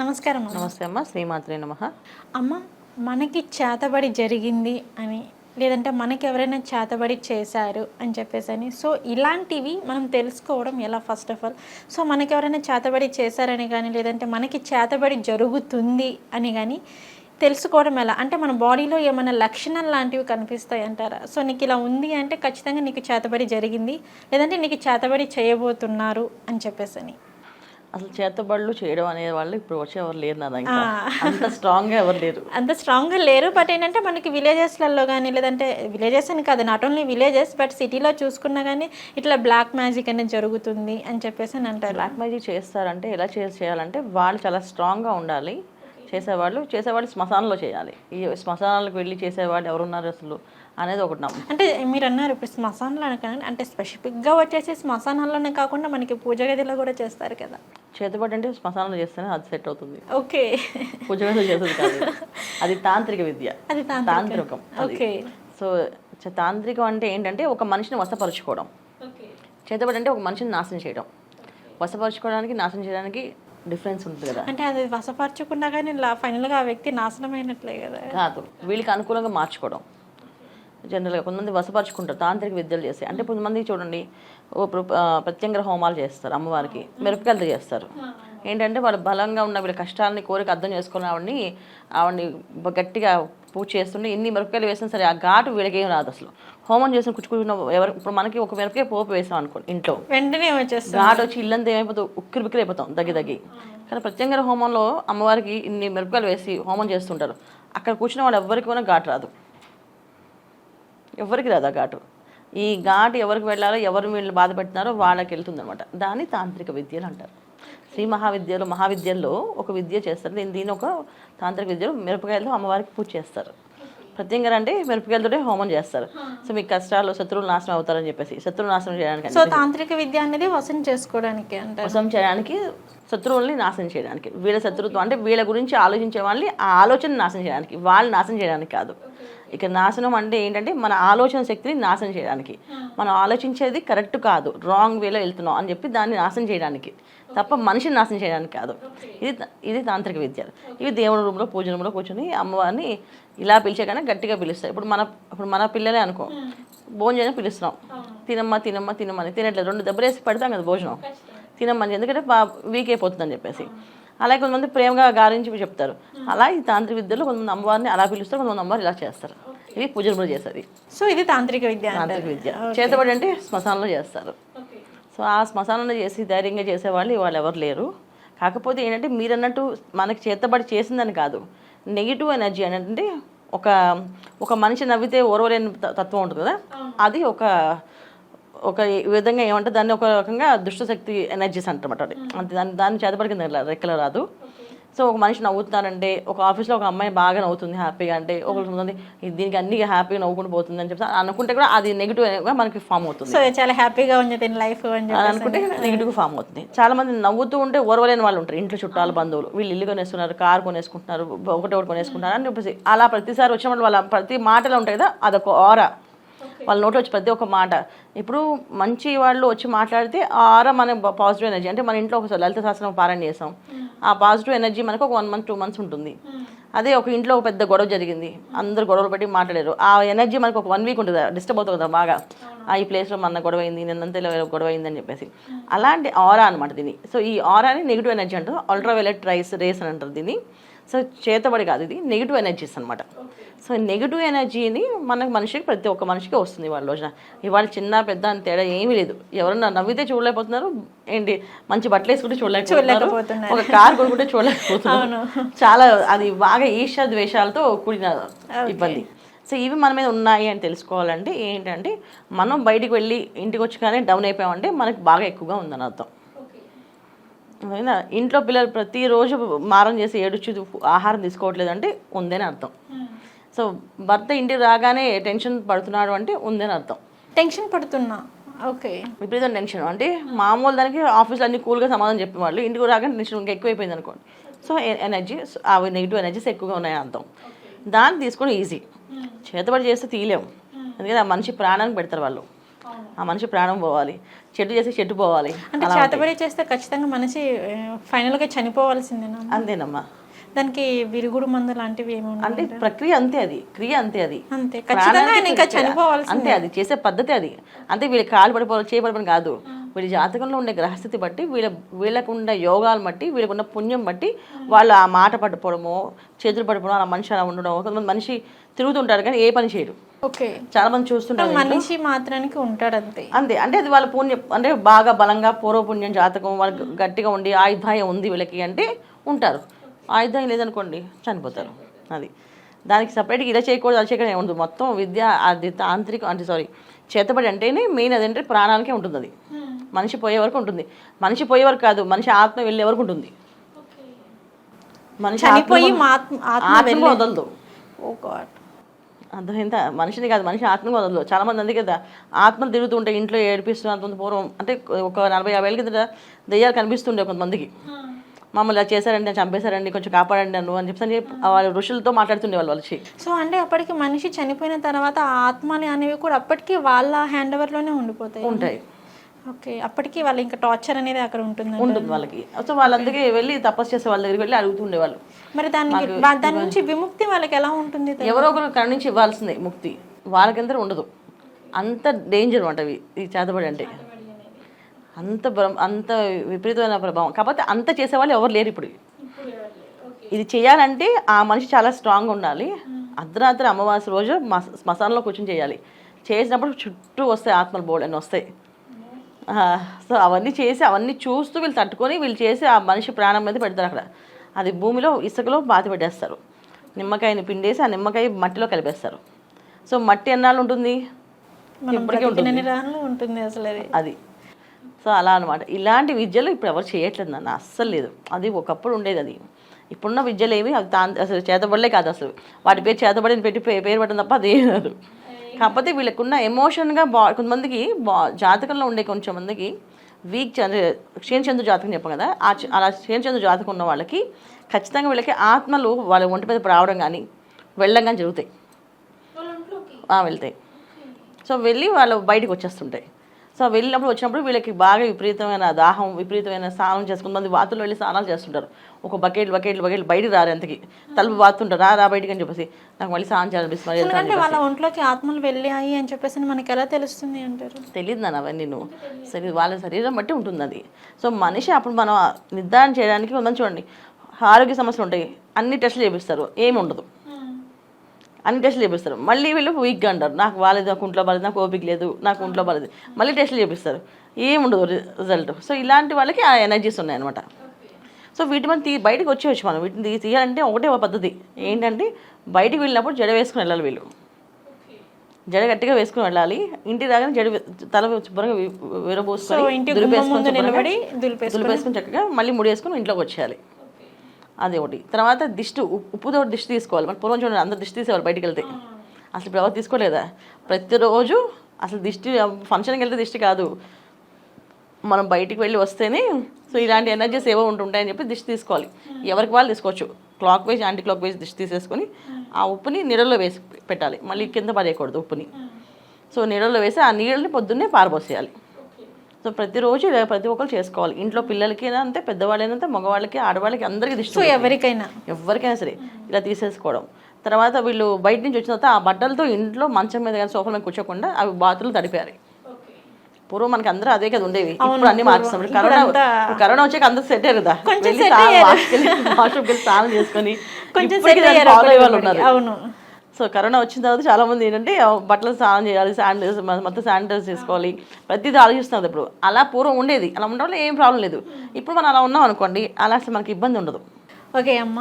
నమస్కారం అమ్మ. నమస్తే అమ్మ శ్రీమాత్రే నమ. అమ్మ మనకి చేతబడి జరిగింది అని లేదంటే మనకి ఎవరైనా చేతబడి చేశారు అని చెప్పేసి అని. సో ఇలాంటివి మనం తెలుసుకోవడం ఎలా ఫస్ట్ ఆఫ్ ఆల్ సో మనకి ఎవరైనా చేతబడి చేశారని కానీ లేదంటే మనకి చేతబడి జరుగుతుంది అని కానీ తెలుసుకోవడం ఎలా? అంటే మన బాడీలో ఏమైనా లక్షణాలు లాంటివి కనిపిస్తాయి అంటారా? సో నీకు ఇలా ఉంది అంటే ఖచ్చితంగా నీకు చేతబడి జరిగింది లేదంటే నీకు చేతబడి చేయబోతున్నారు అని చెప్పేసి అని. అసలు చేతబడులు చేయడం అనే వాళ్ళు ఇప్పుడు వచ్చే ఎవరు లేరు నా దగ్గర అంత స్ట్రాంగ్గా ఎవరు లేరు. అంత స్ట్రాంగ్గా లేరు బట్ ఏంటంటే మనకి విలేజెస్లలో కానీ లేదంటే విలేజెస్ అని కాదు నాట్ ఓన్లీ విలేజెస్ బట్ సిటీలో చూసుకున్నా కానీ ఇట్లా బ్లాక్ మ్యాజిక్ అనేది జరుగుతుంది అని చెప్పేసి అని అంటారు. బ్లాక్ మ్యాజిక్ చేస్తారంటే ఎలా చేసి చేయాలంటే వాళ్ళు చాలా స్ట్రాంగ్గా ఉండాలి. చేసేవాళ్ళు చేసేవాళ్ళు శ్మశానంలో చేయాలి. ఈ శ్మశానాలకు వెళ్ళి చేసేవాళ్ళు ఎవరున్నారు అసలు అనేది ఒకటి నమ్మకం అంటే మీరు అన్నారు ఇప్పుడు శ్మశానాలు అంటే స్పెసిఫిక్గా వచ్చేసి శ్మశానాల్లోనే కాకుండా మనకి పూజ గదిలో కూడా చేస్తారు కదా. చేతబడి అంటే శ్మశానంలో చేస్తేనే అది సెట్ అవుతుంది. ఓకే. పూజ గదిలో చేసేది కాదు. అది తాంత్రిక విద్య. అది తాంత్రిక. ఓకే. సో తాంత్రికం అంటే ఏంటంటే ఒక మనిషిని వశపరుచుకోవడం. చేతబడి అంటే ఒక మనిషిని నాశనం చేయడం. వశపరుచుకోవడానికి నాశనం చేయడానికి డిఫరెన్స్ ఉంటుంది కదా. అంటే అది వశపరచకుండా కానీ ఫైనల్గా ఆ వ్యక్తి నాశనం అయినట్లే కదా. కాదు వీళ్ళకి అనుకూలంగా మార్చుకోవడం. జనరల్గా కొంతమంది వశపరుచుకుంటారు తాంత్రిక విద్యలు చేసి అంటే కొంతమంది చూడండి ఓ ప్రత్యంగర హోమాలు చేస్తారు అమ్మవారికి మిరపకాయలతో చేస్తారు. ఏంటంటే వాళ్ళు బలంగా ఉన్న వీళ్ళ కష్టాలని కోరిక అర్థం చేసుకుని ఆవిడని ఆవిడని గట్టిగా పూజ చేస్తుంటే ఎన్ని మిరపకాయలు వేసినా సరే ఆ ఘాటు వీళ్ళకి రాదు అసలు. హోమం చేసిన కుచ్చుకున్న ఎవరు ఇప్పుడు మనకి ఒక మిరపకాయ పోపు వేసాం అనుకోండి ఇంట్లో. వెంటనే ఘాట్ వచ్చి ఇల్లంతా ఏమైపోతుంది? ఉక్కిరి బిక్కిరి అయిపోతాం దగ్గి దగ్గి. కానీ ప్రత్యంగర హోమంలో అమ్మవారికి ఇన్ని మిరపకాయలు వేసి హోమం చేస్తుంటారు. అక్కడ కూర్చున్న వాళ్ళు ఎవరికి కూడా ఘాటు రాదు. ఎవరికి రాదు ఆ ఘాటు. ఈ ఘాటు ఎవరికి వెళ్ళాలో ఎవరు వీళ్ళు బాధ పెడుతున్నారో వాళ్ళకి వెళ్తుంది అనమాట దాన్ని తాంత్రిక విద్యలు అంటారు. శ్రీ మహావిద్యలో మహావిద్యల్లో ఒక విద్య చేస్తారు. దీని దీని ఒక తాంత్రిక విద్యలో మిరపకాయలతో అమ్మవారికి పూజ చేస్తారు. ప్రత్యంగర అంటే మిరపకాయలతోనే హోమం చేస్తారు. సో మీకు కష్టాలు శత్రువులు నాశనం అవుతారని చెప్పేసి శత్రువులు నాశనం చేయడానికి సో తాంత్రిక విద్య అనేది వసం చేసుకోవడానికి అంటారు. మోసం చేయడానికి శత్రువుల్ని నాశనం చేయడానికి వీళ్ళ శత్రుత్వం అంటే వీళ్ళ గురించి ఆలోచించే వాళ్ళని ఆ ఆలోచన నాశనం చేయడానికి వాళ్ళు నాశనం చేయడానికి కాదు. ఇక నాశనం అంటే ఏంటంటే మన ఆలోచన శక్తిని నాశనం చేయడానికి. మనం ఆలోచించేది కరెక్ట్ కాదు రాంగ్ వేలో వెళ్తున్నాం అని చెప్పి దాన్ని నాశనం చేయడానికి. తప్ప మనిషిని నాశనం చేయడానికి కాదు. ఇది ఇది తాంత్రిక విద్య. ఇవి దేవుడి రూమ్లో పూజ రూమ్లో కూర్చొని అమ్మవారిని ఇలా పిలిచే కన్నా గట్టిగా పిలుస్తాయి ఇప్పుడు మన ఇప్పుడు మన పిల్లలే అనుకో. భోజనం చేయని పిలుస్తున్నాం. తినమ్మా తినమ్మా తినమ్మని తినట్లేదు. రెండు దెబ్బలు వేసి పెడతాం కదా భోజనం. తినమ్మని ఎందుకంటే వీక్ అయిపోతుందని చెప్పేసి. అలాగే కొంతమంది ప్రేమగా గారించి చెప్తారు. అలా ఈ తాంత్రిక విద్యలో కొంతమంది అమ్మవారిని అలా పిలుస్తారు. కొంతమంది అమ్మవారు ఇలా చేస్తారు. ఇది పూజలు కూడా చేసేది సో ఇది తాంత్రిక విద్య తాంత్రిక విద్య. చేతబడి అంటే శ్మశానంలో చేస్తారు. సో ఆ శ్మశానంలో చేసి ధైర్యంగా చేసేవాళ్ళు వాళ్ళు ఎవరు లేరు. కాకపోతే ఏంటంటే మీరు అన్నట్టు మనకి చేతబడి చేసిందని కాదు. నెగిటివ్ ఎనర్జీ అని అంటే ఒక ఒక మనిషి నవ్వితే ఓర్వలేని తత్వం ఉంటుంది కదా? అది ఒక ఒక విధంగా ఏమంటే దాన్ని ఒక రకంగా దుష్టశక్తి ఎనర్జీస్ అంటారన్నమాట అది. అంతే దాన్ని దాన్ని చేతబడి కింద రా- రెక్కల రాదు. సో ఒక మనిషి నవ్వుతున్నారంటే ఒక ఆఫీస్లో ఒక అమ్మాయి బాగా నవ్వుతుంది హ్యాపీగా అంటే ఉంటుంది దీనికి అన్ని హ్యాపీగా నవ్వుకుంటూ పోతుంది అని చెప్పి అనుకుంటే కూడా అది నెగిటివ్గా మనకి ఫామ్ అవుతుంది. సో చాలా హ్యాపీగా ఉంది లైఫ్ అని అనుకుంటే నెగిటివ్ ఫామ్ అవుతుంది. చాలా మంది నవ్వుతూ ఉంటే ఓర్వలేని వాళ్ళు ఉంటారు ఇంట్లో చుట్టాలు బంధువులు. వీళ్ళు ఇల్లు కొనేస్తున్నారు కారు కొనేసుకుంటున్నారు ఒకటి ఒకటి కొనేసుకుంటున్నారు అని చెప్పేసి. అలా ప్రతిసారి వచ్చినప్పుడు వాళ్ళ ప్రతి మాటలు ఉంటాయి కదా అదొక ఆరా వాళ్ళ నోట్లో వచ్చి ప్రతి ఒక్క మాట. ఇప్పుడు మంచి వాళ్ళు వచ్చి మాట్లాడితే ఆ ఆరా మన పాజిటివ్ ఎనర్జీ అంటే మన ఇంట్లో ఒకసారి లలిత శాస్త్రం పారాయణ చేసాం. ఆ పాజిటివ్ ఎనర్జీ మనకు ఒక వన్ మంత్ టూ మంత్స్ ఉంటుంది. అదే ఒక ఇంట్లో ఒక పెద్ద గొడవ జరిగింది. అందరు గొడవలు పెట్టి మాట్లాడారు. ఆ ఎనర్జీ మనకు ఒక వన్ వీక్ ఉంటుంది. డిస్టర్బ్ అవుతుంది కదా బాగా. ఆ ఈ ప్లేస్లో మన గొడవ అయింది నిన్నంతా గొడవ అయింది అని చెప్పేసి. అలాంటి ఆరా అనమాట దీన్ని సో ఈ ఆరాని నెగిటివ్ ఎనర్జీ అంటారు అల్ట్రావైలెట్ రైస్ రేస్ అని అంటారు దీన్ని. సో చేతబడి కాదు ఇది నెగిటివ్ ఎనర్జీస్ అనమాట సో నెగిటివ్ ఎనర్జీని మనకు మనిషికి ప్రతి ఒక్క మనిషికి వస్తుంది వాళ్ళ రోజున. ఇవాళ చిన్న పెద్ద అని తేడా ఏమీ లేదు. ఎవరన్నా నవ్వితే చూడలేకపోతున్నారు. ఏంటి మంచి బట్టలు వేసుకుంటే చూడలేకపోతున్నారు. ఒక కార్ కొనుక్కుంటే చూడలేకపోతున్నారు. చాలా అది బాగా ఈర్ష్య ద్వేషాలతో కూడిన ఇబ్బంది. సో ఇవి మన మీద ఉన్నాయి అని తెలుసుకోవాలంటే ఏంటంటే మనం బయటికి వెళ్ళి ఇంటికి వచ్చి కానీ డౌన్ అయిపోయామంటే మనకి బాగా ఎక్కువగా ఉందని అర్థం ఇంట్లో పిల్లలు ప్రతిరోజు మారం చేసి ఏడుచు ఆహారం తీసుకోవట్లేదు అంటే ఉందని అర్థం. సో భర్త ఇంటికి రాగానే టెన్షన్ పడుతున్నాడు అంటే ఉందని అర్థం. టెన్షన్ పడుతున్నా. ఓకే. విపరీతం టెన్షన్. అంటే మామూలు దానికి ఆఫీస్లో అన్ని కూల్గా సమాధానం చెప్పేవాళ్ళు. ఇంటికి రాగానే టెన్షన్ ఇంకా ఎక్కువైపోయింది అనుకోండి. సో ఎనర్జీ అవి నెగిటివ్ ఎనర్జీస్ ఎక్కువగా ఉన్నాయని అర్థం. దాన్ని తీసుకొని ఈజీ. చేతబడి చేస్తే తీయలేము ఎందుకంటే ఆ మనిషి ప్రాణానికి పెడతారు వాళ్ళు. ఆ మనిషి ప్రాణం పోవాలి. చెట్టు చేసి చెట్టు పోవాలి. అంటే చేతబడి చేస్తే ఖచ్చితంగా మనిషి ఫైనల్గా చనిపోవాల్సిందేనా అంతేనమ్మా. దానికి విరుగుడు మందు లాంటివి అంటే ప్రక్రియ అంతే అది. క్రియ అంతే అది. అంతే. అంతే అది. చేసే పద్ధతి అది. అంటే వీళ్ళ కాలు పడిపోవాలి చేయబడిపోవడం కాదు. వీళ్ళ జాతకంలో ఉండే గ్రహస్థితి బట్టి వీళ్ళ వీళ్ళకు ఉండే యోగాలు బట్టి వీళ్ళకు ఉన్న పుణ్యం బట్టి వాళ్ళు ఆ మాట పడిపోవడమో చేతులు పడిపోవడం అలా మనిషి అలా ఉండడం కొంతమంది మనిషి తిరుగుతుంటారు కానీ ఏ పని చేయరు ఓకే. చాలా మంది చూస్తుంటారు మనిషి మాత్రానికి ఉంటాడు అంతే. అంతే. అంటే అది వాళ్ళ పుణ్యం అంటే బాగా బలంగా పూర్వపుణ్యం జాతకం వాళ్ళకి గట్టిగా ఉండి ఆయుధాయం ఉంది వీళ్ళకి అంటే ఉంటారు. ఆయుధాయం లేదనుకోండి చనిపోతారు. అది. దానికి సపరేట్గా ఇలా చేయకూడదు అలా చేయకూడదు ఉండదు మొత్తం విద్య అది తాంత్రిక అంటే సారీ చేతబడి అంటేనే మెయిన్ అదంటే ప్రాణాలకే ఉంటుంది అది మనిషి పోయే వరకు ఉంటుంది. మనిషి పోయే వరకు కాదు మనిషి ఆత్మ వెళ్ళే వరకు ఉంటుంది. మనిషి చనిపోయి ఆత్మ వదలదు. Oh God. అర్థమైందా? మనిషిని కాదు మనిషి వదలదు చాలా మంది అందుకే కదా ఆత్మలు తిరుగుతుంటే ఇంట్లో ఏడిపిస్తున్న పూర్వం. అంటే ఒక నలభై యాభై ఏళ్ళ కింద దెయ్యాలు కనిపిస్తుండే కొంతమందికి. మమ్మల్ని ఇలా చేశారండి చంపేశారండి కొంచెం కాపాడండి నన్ను అని చెప్పి అని చెప్పి వాళ్ళ ఋషులతో మాట్లాడుతుండే వాళ్ళు వచ్చి సో అంటే అప్పటికి మనిషి చనిపోయిన తర్వాత ఆ ఆత్మని అనేవి కూడా అప్పటికి వాళ్ళ హ్యాండ్ ఓవర్లోనే ఉండిపోతాయి. ఉంటాయి. ఓకే అప్పటికి వాళ్ళు ఇంకా టార్చర్ అనేది అక్కడ ఉంటుంది ఉంటుంది వాళ్ళకి. సో వాళ్ళందుకే వెళ్ళి తపస్సు చేసే వాళ్ళ దగ్గరికి వెళ్ళి అడుగుతుండే వాళ్ళు మరి దానికి వా- దాని నుంచి విముక్తి వాళ్ళకి ఎలా ఉంటుంది ఎవరో ఒకరు కళ్ళ నుంచి ఇవ్వాల్సిందే ముక్తి. వాళ్ళకంతా ఉండదు. అంత డేంజర్ అంట ఈ చేతబడి అంటే. అంత అంత విపరీతమైన ప్రభావం. కాకపోతే అంత చేసేవాళ్ళు ఎవరు లేరు ఇప్పుడు. ఇది చేయాలంటే ఆ మనిషి చాలా స్ట్రాంగ్ ఉండాలి. అర్ధరాత్రి అమావాస్య రోజు శ్మశానంలో కూర్చొని చేయాలి. చేసినప్పుడు చుట్టూ వస్తాయి ఆత్మలు బోర్డు అని వస్తాయి. సో అవన్నీ చేసి అవన్నీ చూస్తూ వీళ్ళు తట్టుకొని వీళ్ళు చేసి ఆ మనిషి ప్రాణం మీద పెడతారు అక్కడ. అది భూమిలో ఇసుకలో బాతి పెట్టేస్తారు. నిమ్మకాయని పిండేసి ఆ నిమ్మకాయ మట్టిలో కలిపేస్తారు. సో మట్టి ఎన్నాళ్ళు ఉంటుంది? ఉంటుంది. అసలు? అది. సో అలా అనమాట ఇలాంటి విద్యలు ఇప్పుడు ఎవరు చేయట్లేదు నాన్న అస్సలు లేదు. అది ఒకప్పుడు ఉండేది అది. ఇప్పుడున్న విద్యలు ఏమి అది తా అసలు చేతబడలే కాదు అసలు. వాటి పేరు చేతబడిని పెట్టి పేరు పెట్టడం తప్ప అది కాకపోతే వీళ్ళకున్న ఎమోషన్గా బా కొంతమందికి బా జాతకంలో ఉండే కొంచెం మందికి వీక్ అంటే క్షీణచంద్ర జాతకం చెప్పాం కదా అలా క్షీణచంద్ర జాతకం ఉన్న వాళ్ళకి ఖచ్చితంగా వీళ్ళకి ఆత్మలు వాళ్ళ ఒంటి మీద రావడం కానీ వెళ్ళడం కానీ జరుగుతాయి. వెళ్తాయి. సో వెళ్ళి వాళ్ళు బయటకు వచ్చేస్తుంటాయి. సో వెళ్ళినప్పుడు వచ్చినప్పుడు వీళ్ళకి బాగా విపరీతమైన దాహం విపరీతమైన స్నానం చేసుకుని మంది వెళ్ళి స్నానాలు చేస్తుంటారు. ఒక బకెట్ బకెట్లు బకెట్లు బయటికి రారు ఎంతకి తలుపు వాతుంటారు. రా రా బయటికి అని చెప్పేసి నాకు మళ్ళీ స్నానం చేయాలనిపిస్తుంది ఎందుకంటే వాళ్ళ ఒంట్లోకి ఆత్మలు వెళ్ళాయి అని చెప్పేసి మనకి ఎలా తెలుస్తుంది అంటారు? తెలియదు నాన్న అవన్నీ నువ్వు. సరే వాళ్ళ శరీరం బట్టి ఉంటుంది అది. సో మనిషి అప్పుడు మనం నిర్ధారణ చేయడానికి ఉందని చూడండి. ఆరోగ్య సమస్యలు ఉంటాయి. అన్ని టెస్టులు చేపిస్తారు. ఏమి ఉండదు. అన్ని టెస్టులు చేపిస్తారు. మళ్ళీ వీళ్ళు వీక్గా అంటారు. నాకు బాగాలేదు నాకు ఒంట్లో బాగాలేదు నాకు ఓపిక లేదు నాకు ఒంట్లో బాగాలేదు మళ్ళీ టెస్టులు చేపిస్తారు. ఏం ఉండదు రిజల్ట్ సో ఇలాంటి వాళ్ళకి ఆ ఎనర్జీస్ ఉన్నాయి అనమాట సో వీటి మీద తీ బయటకు వచ్చేవచ్చు మనం. వీటిని తీ- తీయాలంటే ఒకటే ఒక పద్ధతి. ఏంటంటే బయటికి వెళ్ళినప్పుడు జడ వేసుకుని వెళ్ళాలి వీళ్ళు. జడ గట్టిగా వేసుకుని వెళ్ళాలి. ఇంటి రాగానే జడ తల శుభ్రంగా విరబోసుకొని దులిపేసుకొని చక్కగా మళ్ళీ ముడి వేసుకొని ఇంట్లోకి వచ్చేయాలి. అది ఒకటి. తర్వాత దిష్టి ఉప్పు- ఉప్పుతో దిష్టి తీసుకోవాలి. మన పూర్వం చూడండి అందరు దిష్టి తీసేవాళ్ళు బయటికి వెళ్తే. అసలు ఇప్పుడు ఎవరు తీసుకోలేదా? ప్రతిరోజు అసలు దిష్టి ఫంక్షన్కి వెళ్తే దిష్టి కాదు. మనం బయటికి వెళ్ళి వస్తేనే సో ఇలాంటి ఎనర్జీస్ ఏవో ఉంటుంటాయని చెప్పి దిష్టి తీసుకోవాలి. ఎవరికి వాళ్ళు తీసుకోవచ్చు. Clockwise anticlockwise దిష్టి తీసేసుకొని ఆ ఉప్పుని నీళ్ళలో వేసి పెట్టాలి. మళ్ళీ కింద పడేయకూడదు ఉప్పుని. సో నీళ్ళలో వేసి ఆ నీళ్ళని పొద్దున్నే పారబోసేయాలి. సో ప్రతిరోజు ఇలా ప్రతి ఒక్కరు చేసుకోవాలి. ఇంట్లో పిల్లలకి అంతే పెద్దవాళ్ళైనంతే మగవాళ్ళకి ఆడవాళ్ళకి అందరికీ దిష్టి సో ఎవరికైనా. ఎవరికైనా సరే ఇలా తీసేసుకోవడం. తర్వాత వీళ్ళు బయట నుంచి వచ్చిన తర్వాత ఆ బట్టలతో ఇంట్లో మంచం మీద కానీ సోఫా మీద కూర్చోకుండా అవి బాతులు తడిపారు. పూర్వం మనకి అందరూ అదే కదా ఉండేవి. ఇప్పుడు అన్ని మార్చేస్తాం కరోనా కరోనా వచ్చాక అందరూ సెట్ అయ్యారు కదా. వాష్రూమ్కి వెళ్ళి స్నానం చేసుకొని కొంచెం వాళ్ళు ఉన్నారు. అవును. సో కరోనా వచ్చిన తర్వాత చాలా మంది ఏంటంటే బట్టలు స్నానం చేయాలి శానిటైజ్ మొత్తం శానిటైజ్ చేసుకోవాలి. ప్రతిదీ ఆలోచిస్తున్నారు ఇప్పుడు. అలా పూర్వం ఉండేది. అలా ఉండడం వల్ల ఏం ప్రాబ్లం లేదు. ఇప్పుడు మనం అలా ఉన్నాం అనుకోండి అలా అసలు మనకి ఇబ్బంది ఉండదు. ఓకే అమ్మ.